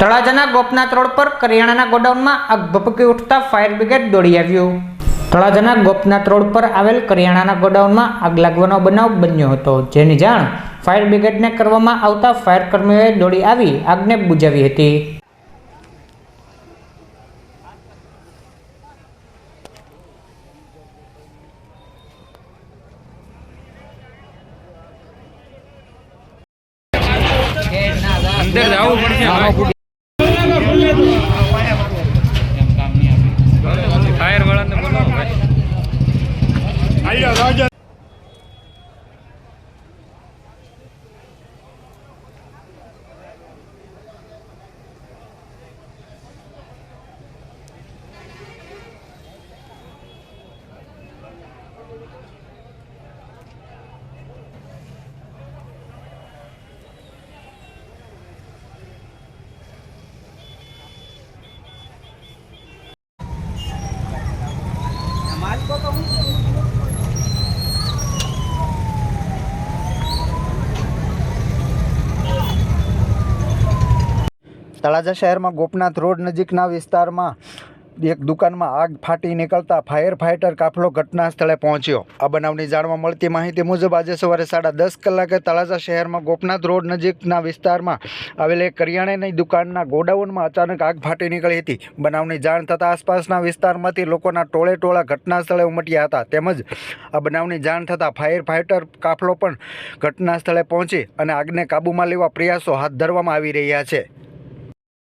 તળાજાના Gopnath road પર કરિયાણાના ગોડાઉનમાં આગ ભપકી ઉઠતા ફાયર બ્રિગેડ દોડી આવ્યું. તળાજાના ગોપનાથ રોડ પર આવેલ કરિયાણાના ગોડાઉનમાં આગ લાગવાનો બનાવ બન્યો હતો. જેની જાણ ફાયર બ્રિગેડને કરવામાં આવતા ફાયર કર્મીઓએ દોડી આવી આગને બુજાવી હતી. અંદર જવું પડશે. તળાજા શહેરમાં ગોપનાથ રોડ નજીકના વિસ્તારમાં એક દુકાનમાં આગ ફાટી નીકળતા ફાયર ફાઇટર કાફલો ઘટના સ્થળે પહોંચ્યો. આ બનાવની જાણવા મળતી માહિતી મુજબ આજે સવારે સાડા દસ કલાકે તળાજા શહેરમાં ગોપનાથ રોડ નજીકના વિસ્તારમાં આવેલ એક કરિયાણાની દુકાનના ગોડાઉનમાં અચાનક આગ ફાટી નીકળી હતી. બનાવની જાણ થતાં આસપાસના વિસ્તારમાંથી લોકોના ટોળે ટોળા ઘટના સ્થળે ઉમટ્યા હતા. તેમજ આ બનાવની જાણ થતાં ફાયર ફાઇટર કાફલો પણ ઘટના સ્થળે પહોંચી અને આગને કાબૂમાં લેવા પ્રયાસો હાથ ધરવામાં આવી રહ્યા છે.